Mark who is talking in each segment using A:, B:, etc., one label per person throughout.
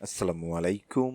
A: আসসালামু আলাইকুম।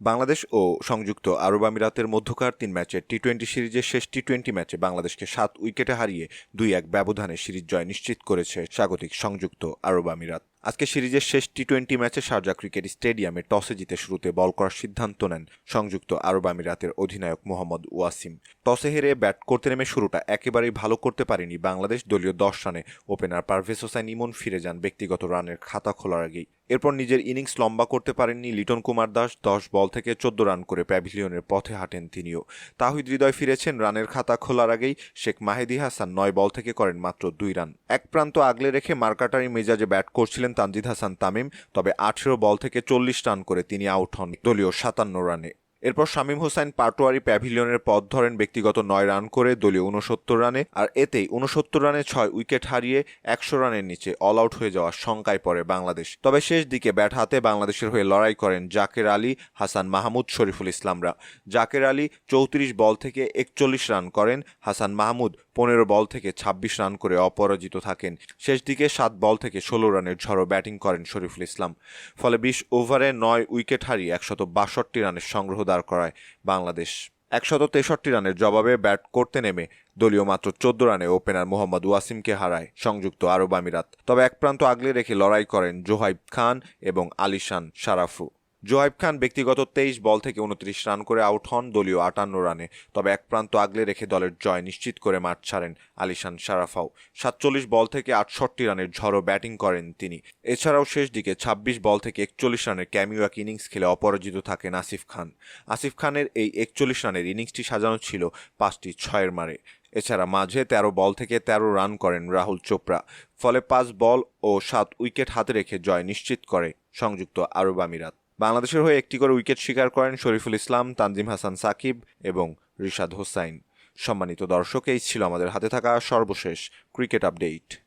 A: বাংলাদেশ ও সংযুক্ত আরব আমিরাতের মধ্যকার তিন ম্যাচের টি টোয়েন্টি সিরিজের শেষ টি টোয়েন্টি ম্যাচে বাংলাদেশকে সাত উইকেটে হারিয়ে দুই এক ব্যবধানে সিরিজ জয় নিশ্চিত করেছে স্বাগতিক সংযুক্ত আরব আমিরাত। আজকে সিরিজের শেষ টি টোয়েন্টি ম্যাচে শারজা ক্রিকেট স্টেডিয়ামে টসে জিতে শুরুতে বল করার সিদ্ধান্ত নেন সংযুক্ত আরব আমিরাতের অধিনায়ক মোহাম্মদ ওয়াসিম। টসে হেরে ব্যাট করতে নেমে শুরুটা একেবারেই ভালো করতে পারেনি বাংলাদেশ দলীয় দশ রানে। ওপেনার পারভেজ হোসাইন ইমন ফিরে যান ব্যক্তিগত রানের খাতা খোলার আগেই। এরপর নিজের ইনিংস লম্বা করতে পারেননি লিটন কুমার দাস, দশ বল থেকে চোদ্দ রান করে প্যাভিলিয়নের পথে হাঁটেন তিনিও। তাহিদ হৃদয় ফিরেছেন রানের খাতা খোলার আগেই। শেখ মাহেদি হাসান নয় বল থেকে করেন মাত্র দুই রান। এক প্রান্ত আগলে রেখে মার্কাটারি মেজাজে ব্যাট করছিলেন তানজিদ হাসান তামিম, তবে আঠেরো বল থেকে চল্লিশ রান করে তিনি আউট হন দলীয় সাতান্ন রানে। এরপর শামীম হোসেন পাটোয়ারি প্যাভিলিয়নের পথ ধরেন ব্যক্তিগত নয় রান করে দলীয় উনসত্তর রানে, আর এতেই উনসত্তর রানে ছয় উইকেট হারিয়ে একশো রানের নিচে অল আউট হয়ে যাওয়ার শঙ্কায় পড়ে বাংলাদেশ। তবে শেষ দিকে ব্যাট হাতে বাংলাদেশের হয়ে লড়াই করেন জাকের আলী, হাসান মাহমুদ, শরীফুল ইসলামরা। জাকের আলী চৌত্রিশ বল থেকে একচল্লিশ রান করেন, হাসান মাহমুদ পনেরো বল থেকে ২৬ রান করে অপরাজিত থাকেন। শেষ দিকে সাত বল থেকে ষোলো রানের ঝড়ো ব্যাটিং করেন শরীফুল ইসলাম। ফলে বিশ ওভারে নয় উইকেট হারিয়ে একশত বাষট্টি রানের সংগ্রহ দাঁড় করায় বাংলাদেশ। একশত তেষট্টি রানের জবাবে ব্যাট করতে নেমে দলীয় মাত্র চোদ্দ রানে ওপেনার মোহাম্মদ ওয়াসিমকে হারায় সংযুক্ত আরব আমিরাত। তবে এক প্রান্ত আগলে রেখে লড়াই করেন জোহাইব খান এবং আলিশান সারাফু। জোহাইব খান ব্যক্তিগত তেইশ বল থেকে উনত্রিশ রান করে আউট হন, দলীয় আটান্ন রানে। তবে এক প্রান্ত আগলে রেখে দলের জয় নিশ্চিত করে মাঠ ছাড়েন আলিশান সারাফাও সাতচল্লিশ বল থেকে আটষট্টি রানের ঝড়ো ব্যাটিং করেন তিনি। এছাড়াও শেষ দিকে ছাব্বিশ বল থেকে একচল্লিশ রানের ক্যামিও এক ইনিংস খেলে অপরাজিত থাকেন আসিফ খান। আসিফ খানের এই একচল্লিশ রানের ইনিংসটি সাজানো ছিল পাঁচটি ছয়ের মারে। এছাড়া মাঝে তেরো বল থেকে তেরো রান করেন রাহুল চোপড়া। ফলে পাঁচ বল ও সাত উইকেট হাতে রেখে জয় নিশ্চিত করে সংযুক্ত আরব আমিরাত। বাংলাদেশের হয়ে একটি করে উইকেট শিকার করেন শরীফুল ইসলাম, তানজিম হাসান সাকিব এবং রিশাদ হোসাইন। সম্মানিত দর্শক, এই ছিল আমাদের হাতে থাকা সর্বশেষ ক্রিকেট আপডেট।